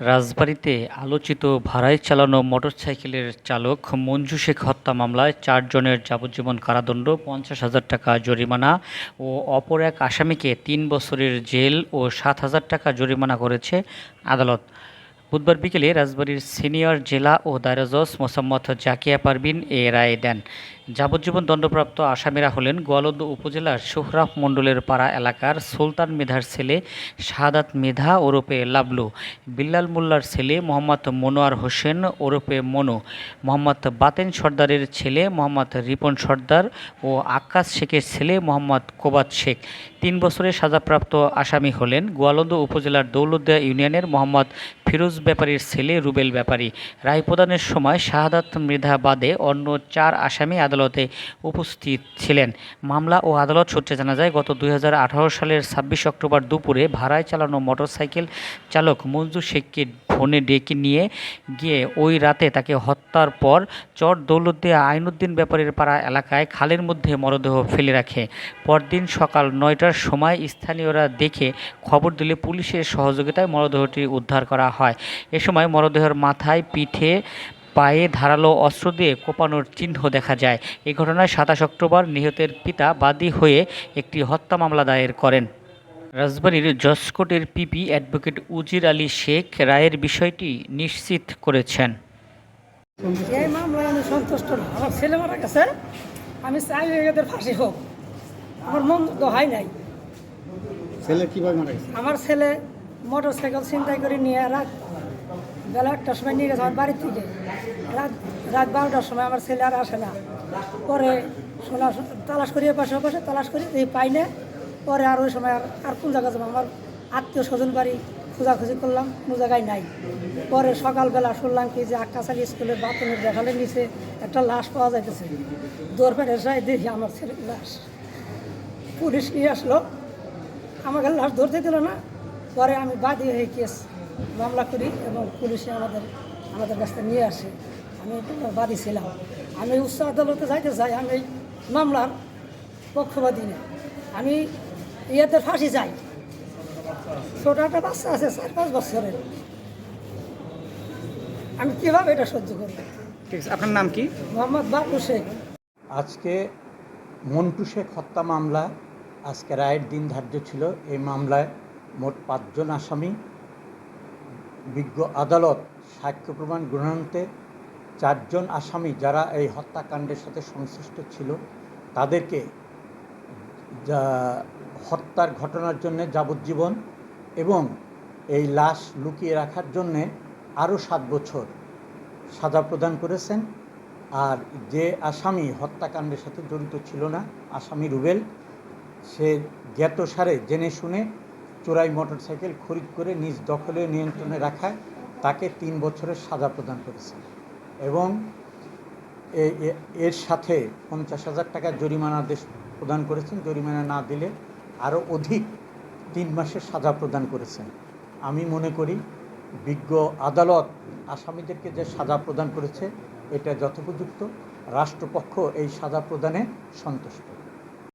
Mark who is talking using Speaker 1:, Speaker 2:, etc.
Speaker 1: রাজবাড়ীতে আলোচিত ভাড়ায় চালানো মোটরসাইকেলের চালক মঞ্জু শেখ হত্যা মামলায় চারজনের যাবজ্জীবন কারাদণ্ড, পঞ্চাশ হাজার টাকা জরিমানা ও অপর এক আসামিকে তিন বছরের জেল ও সাত হাজার টাকা জরিমানা করেছে আদালত। বুধবার বিকেলে রাজবাড়ীর সিনিয়র জেলা ও দায়রা মোসাম্মদ জাকিয়া পারভিন এ রায় দেন। যাবজ্জীবন দণ্ডপ্রাপ্ত আসামিরা হলেন গোয়ালন্দ উপজেলার সোহরাফ মণ্ডলের পাড়া এলাকার সুলতান মেধার ছেলে শাহাদাত মৃধা ওরফে লাবলু, বিল্লাল মোল্লার ছেলে মোহাম্মদ মনোয়ার হোসেন ওরফে মনো, মোহাম্মদ বাতেন সর্দারের ছেলে মোহাম্মদ রিপন সর্দার ও আক্কাস শেখের ছেলে মোহাম্মদ কোবাত শেখ। তিন বছরের সাজাপ্রাপ্ত আসামি হলেন গোয়ালন্দ উপজেলার দৌলতদিয়া ইউনিয়নের মোহাম্মদ ফিরোজ ব্যাপারীর ছেলে রুবেল ব্যাপারী। রায় প্রদানের সময় শাহাদাত মৃধা বাদে অন্য চার আসামি আদালতে উপস্থিত ছিলেন। মামলা ও আদালত সূত্রে জানা যায়, গত দু হাজার আঠারো সালের ছাব্বিশ অক্টোবর দুপুরে ভাড়ায় চালানো মোটরসাইকেল চালক মঞ্জু শেখকে ফোনে ডেকে নিয়ে গিয়ে ওই রাতে তাকে হত্যার পর চর দৌলতদিয়া আইনুদ্দিন ব্যাপারীর পাড়া এলাকায় খালের মধ্যে মরদেহ ফেলে রাখে। পরদিন সকাল নয়টার সময় স্থানীয়রা দেখে খবর দিলে পুলিশের সহযোগিতায় মরদেহটি উদ্ধার করা হয়। এ সময় মরদেহের মাথায় পিঠে পায়ে ধারালো অস্ত্র দিয়ে কোপানোর চিহ্ন দেখা যায়। এই ঘটনায় সাতাশ অক্টোবর নিহতের পিতা বাদী হয়ে একটি হত্যা মামলা দায়ের করেন। রাজবাড়ীর জসকোটের পিপি অ্যাডভোকেট উজির আলী শেখ রায়ের বিষয়টি নিশ্চিত করেছেন।
Speaker 2: এই মামলায় আমি সন্তুষ্ট আমার ছেলে মারা গেছে। আমি চাই এদের ফাঁসি হোক। আমার মন তো হয় নাই।
Speaker 3: ছেলে কীভাবে মারা গেছে?
Speaker 2: আমার ছেলে মোটর সাইকেল ছিনতাই করে নিয়ে রাত বেলা একটার সময় নিয়ে গেছে আমার বাড়ির থেকে। রাত রাত বারোটার সময় আমার ছেলে আর আসে না। পরে শোনা তালাশ করি পাশে পাশে তালাশ করি এই পাই না। পরে আর ওই সময় আর আর কোন জায়গা যাব আমার আত্মীয় স্বজন বাড়ি খোঁজাখুঁজি করলাম, কোনো জায়গায় নাই। পরে সকালবেলা শুনলাম কি যে আকাশালি স্কুলের বাথরুমের দেখালে নিচে একটা লাশ পাওয়া যাইতেছে। দৌড় এসে দেখি আমার ছেলের লাশ। পুলিশ নিয়ে আসলো। আমাকে লাশ ধরতে দিল না। পরে আমি বাদী হয়ে কেস মামলা করি এবং পুলিশে আমাদের আমাদের কাছ থেকে নিয়ে আসে। আমি বাদী ছিলাম। আমি উচ্চ আদালতে যাইতে চাই আমি এই মামলার পক্ষবাদী না। আমি ইয়েতে ফাঁসি যাই ছোট একটা বাচ্চা আছে চার পাঁচ বছরের। আমি কীভাবে এটা সহ্য করি
Speaker 3: ঠিক আছে আপনার নাম কি?
Speaker 2: মোহাম্মদ বাবু শেখ।
Speaker 4: আজকে মন্টু শেখ হত্যা মামলা আজকে রায়ের দিন ধার্য ছিল। এই মামলায় মোট পাঁচজন আসামি। বিজ্ঞ আদালত সাক্ষ্য প্রমাণ গ্রহণান্তে চারজন আসামি যারা এই হত্যাকাণ্ডের সাথে সংশ্লিষ্ট ছিল, তাদেরকে হত্যার ঘটনার জন্য যাবজ্জীবন এবং এই লাশ লুকিয়ে রাখার জন্যে আরও সাত বছর সাজা প্রদান করেছেন। আর যে আসামি হত্যাকাণ্ডের সাথে জড়িত ছিল না, আসামি রুবেল, সে জ্ঞাতসারে জেনে শুনে চোরাই মোটরসাইকেল খরিদ করে নিজ দখলে নিয়ন্ত্রণে রাখায় তাকে তিন বছরের সাজা প্রদান করেছে। এবং এর সাথে পঞ্চাশ হাজার টাকা জরিমানা দেশ প্রদান করেছেন। জরিমানা না দিলে আরও অধিক তিন মাসের সাজা প্রদান করেছেন। আমি মনে করি বিজ্ঞ আদালত আসামিদেরকে যে সাজা প্রদান করেছে, এটা যথোপযুক্ত। রাষ্ট্রপক্ষ এই সাজা প্রদানে সন্তুষ্ট।